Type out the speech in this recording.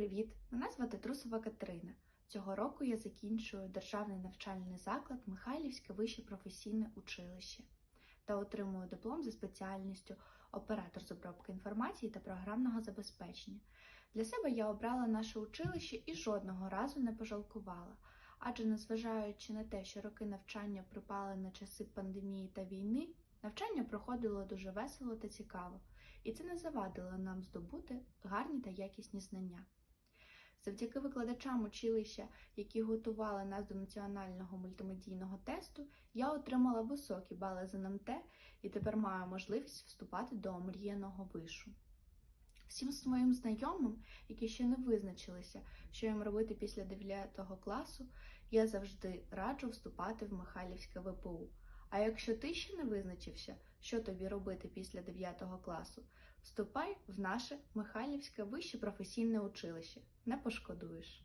Привіт! Мене звати Трусова Катерина. Цього року я закінчую державний навчальний заклад Михайлівське вище професійне училище та отримую диплом за спеціальністю оператор з обробки інформації та програмного забезпечення. Для себе я обрала наше училище і жодного разу не пожалкувала, адже незважаючи на те, що роки навчання припали на часи пандемії та війни, навчання проходило дуже весело та цікаво, і це не завадило нам здобути гарні та якісні знання. Завдяки викладачам училища, які готували нас до національного мультимедійного тесту, я отримала високі бали з НМТ і тепер маю можливість вступати до омріяного вишу. Всім своїм знайомим, які ще не визначилися, що їм робити після 9 класу, я завжди раджу вступати в Михайлівське ВПУ. А якщо ти ще не визначився, що тобі робити після 9 класу, вступай в наше Михайлівське вище професійне училище. Не пошкодуєш.